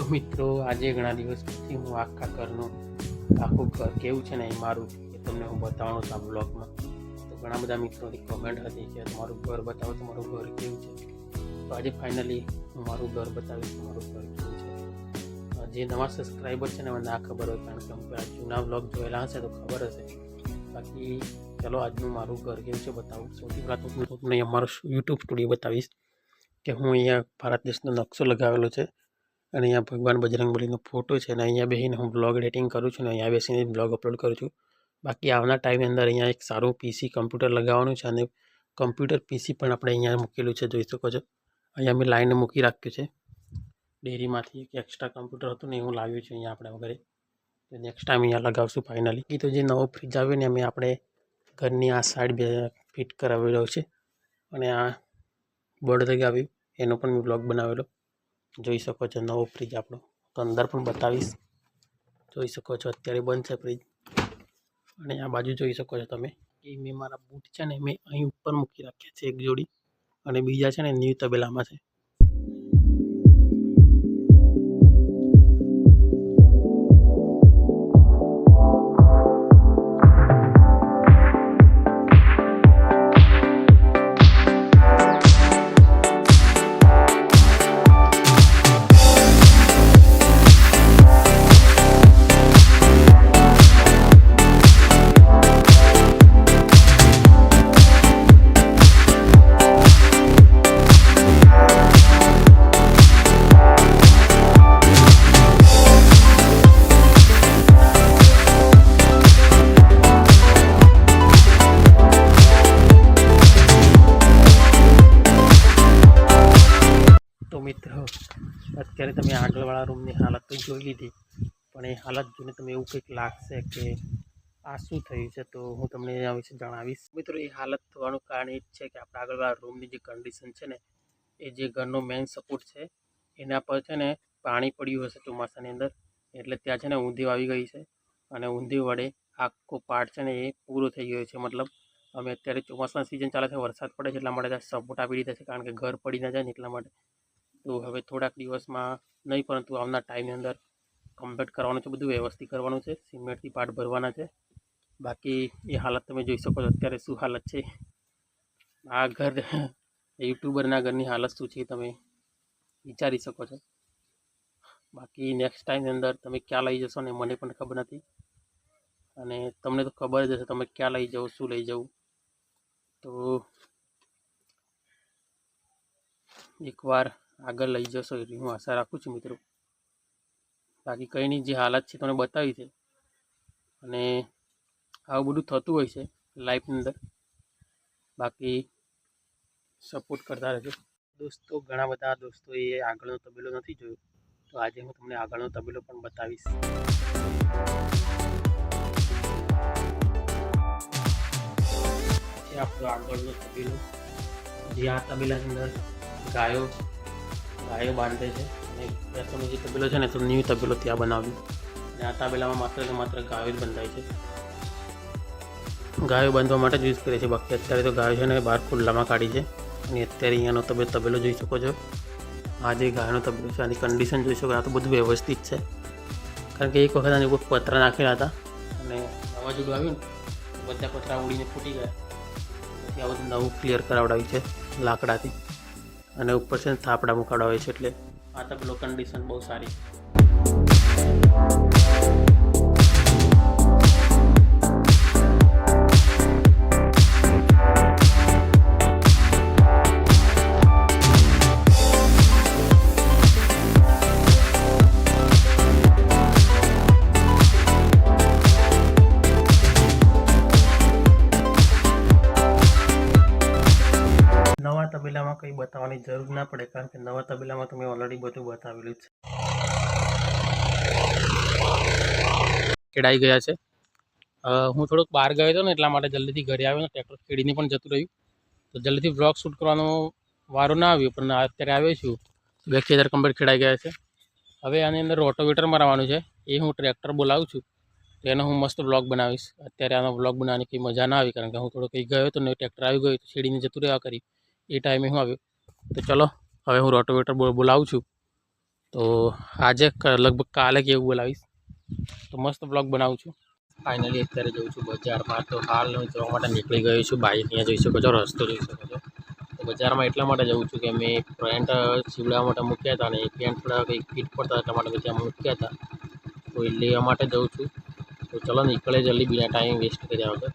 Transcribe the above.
તો મિત્રો, આજે ઘણા દિવસ પછી હું આખા ઘરનું, આખું ઘર કેવું છે ને એ મારું એ તમને હું બતાવવાનું છું આ બ્લોગમાં. તો ઘણા બધા મિત્રોની કોમેન્ટ હતી કે તમારું ઘર બતાવો, તમારું ઘર કેવું છે? તો આજે ફાઇનલી હું મારું ઘર બતાવીશ તમારું ઘર કેવું છે. જે નવા સબસ્ક્રાઈબર છે ને, મને ના ખબર હોય, કારણ કે હું આ જૂના બ્લોગ જોયેલા હશે તો ખબર હશે. બાકી ચલો, આજનું મારું ઘર કેવું છે બતાવું. સૌથી પહેલાં તો હું તમને અમારું યુટ્યુબ સ્ટુડિયો બતાવીશ કે હું અહીંયા ભારત દેશનો નકશો લગાવેલો છે. અને અહીંયા ભગવાન બજરંગબલીનો ફોટો છે અને અહીંયા બેસીને હું બ્લોગ એડિટિંગ કરું છું અને અહીંયા બેસીને બ્લોગ અપલોડ કરું છું. બાકી આવના ટાઈમની અંદર અહીંયા એક સારું પીસી કમ્પ્યુટર લગાવવાનું છે અને કમ્પ્યુટર પીસી પણ આપણે અહીંયા મૂકેલું છે, જોઈ શકો છો. અહીંયા મેં લાઈન મૂકી રાખ્યું છે. ડેરીમાંથી એક એક્સ્ટ્રા કમ્પ્યુટર હતું ને હું લાવ્યું છું અહીંયા આપણે વગેરે. તો નેક્સ્ટ ટાઈમ અહીંયા લગાવશું ફાઇનલી એ તો જે નવો ફ્રિજ આવ્યો ને અમે આપણે ઘરની આ સાઈડ બે ફિટ કરાવેલો છે. અને આ બોર્ડ લગાવ્યું, એનો પણ મેં બ્લોગ બનાવેલો. જોઈ શકો છો નવો ફ્રીજ આપણો. તો અંદર પણ બતાવીશ. જોઈ શકો છો અત્યારે બંધ છે ફ્રીજ. અને આ બાજુ જોઈ શકો છો તમે કે મેં મારા બૂટ છે ને મેં અહીં ઉપર મૂકી રાખ્યા છે એક જોડી. અને બીજા છે ને ન્યૂ તબેલામાં છે. તો મિત્રો, અત્યારે તમે આગળવાળા રૂમની હાલત તો જોઈ લીધી, પણ એ હાલત જોઈને તમે એવું કંઈક લાગશે કે આ શું થયું છે તો હું તમને એના વિશે જણાવીશ. મિત્રો, એ હાલત થવાનું કારણ એ જ છે કે આપણા આગળવાળા રૂમની જે કન્ડિશન છે ને, એ જે ઘરનો મેઇન સપોર્ટ છે, એના પર છે ને પાણી પડ્યું હશે ચોમાસાની અંદર, એટલે ત્યાં છે ને ઊંધિયું આવી ગઈ છે, અને ઊંધિયું વડે આખો પાર્ટ છે ને એ પૂરો થઈ ગયો છે. મતલબ અમે અત્યારે ચોમાસાની સિઝન ચાલે છે, વરસાદ પડે છે એટલા માટે સપોર્ટ આપી દીધા છે, કારણ કે ઘર પડી ના જાય ને એટલા માટે. તો હવે થોડાક દિવસમાં નહીં, પરંતુ આવનાર ટાઈમની અંદર કમ્પ્લીટ કરવાનું છે, બધું વ્યવસ્થિત કરવાનું છે. સિમેન્ટથી પાર્ટ ભરવાના છે. બાકી એ હાલત તમે જોઈ શકો છો, અત્યારે શું હાલત છે. આ ઘર યુટ્યુબરના ઘરની હાલત શું છે, તમે વિચારી શકો છો. બાકી નેક્સ્ટ ટાઈમની અંદર તમે ક્યાં લઈ જશો ને, મને પણ ખબર નથી. અને તમને તો ખબર જ હશે, તમે ક્યાં લઈ જાઓ, શું લઈ જવું તો એકવાર આગળ લઈ જશો એવી હું આશા રાખું છું મિત્રો. બાકી કંઈની જે હાલત છે તમને બતાવી છે. અને આવું બધું થતું હોય છે લાઈફની અંદર. બાકી સપોર્ટ કરતા રહેજો. દોસ્તો, ઘણા બધા દોસ્તો એ આગળનો તબેલો નથી જોયો. તો આજે હું તમને આગળનો તબેલો પણ બતાવીશ. આપણો આગળનો તબેલો જે આ તબેલાની અંદર ગાયો ગાયો બાંધે છે. અને ભેંસોનો જે તબેલો છે ને તો ન્યૂ તબેલો ત્યાં બનાવ્યું. અને આ તબેલામાં માત્ર ને માત્ર ગાયો જ બંધાય છે. ગાયો બાંધવા માટે જ યુઝ કરે છે બાકી અત્યારે તો ગાયો છે ને બહાર ખુલ્લામાં કાઢી છે. અને અત્યારે અહીંયાનો તમે તબેલો જોઈ શકો છો. આ જે ગાયનો તબેલો છે, આની કન્ડિશન જોઈ શકો આ તો બધું વ્યવસ્થિત છે. કારણ કે એક વખત આની ઉપર પતરા નાખેલા હતા. અને વાવાઝોડું આવ્યું ને બધા પતરા ઉડીને ફૂટી ગયા. પછી આ બધું નવું ક્લિયર કરાવડાવ્યું છે લાકડાથી. અને ઉપર છે ને થાપડા હોય છે એટલે આ તબલો કન્ડિશન બહુ સારી. તબેલામાં કંઈ બતાવવાની જરૂર ના પડે, કારણ કે નવા તબેલામાં તમે ઓલરેડી બધું બતાવેલું છે. ખેડાઈ ગયા છે. હું થોડોક બહાર ગયો હતો ને, એટલા માટે જલ્દીથી ઘરે આવ્યો ટ્રેક્ટર ખેડીને પણ જતું રહ્યું. તો જલ્દીથી બ્લોગ શૂટ કરવાનો વારો ના આવ્યો, પણ અત્યારે આવ્યો છું. બે ખેતર કમ્પ્લીટ ખેડાઈ ગયા છે. હવે આની અંદર રોટોવેટર મારવાનું છે. એ હું ટ્રેક્ટર બોલાવું છું. તો એનો હું મસ્ત બ્લોગ બનાવીશ. અત્યારે આનો બ્લોગ બનાવવાની કંઈ મજા ના આવી, કારણ કે હું થોડો કંઈ ગયો હતો ને ટ્રેક્ટર આવી ગયું તો છેડીને જતું રહ્યા કરી. એ ટાઈમે હું આવ્યો. તો ચલો, હવે હું રોટોવેટર બોલાવું છું. તો આજે લગભગ કાલે કે એવું બોલાવીશ. તો મસ્ત બ્લોગ બનાવું છું. ફાઇનલી અત્યારે જઉં છું બજારમાં. તો હાલ હું જવા માટે નીકળી ગયો છું. બાઇક અહીંયા જોઈ શકો છો, રસ્તો જોઈ શકો છો. તો બજારમાં એટલા માટે જઉં છું કે મેં પેન્ટ સીવડાવવા માટે મૂક્યા હતા અને એ પેન્ટ થોડા કંઈક ફીટ પડતા એટલા માટે ત્યાં મૂક્યા હતા. તો એ લેવા માટે જઉં છું. તો ચલો, નીકળે જલ્દી બીના ટાઈમ વેસ્ટ કર્યા વગર.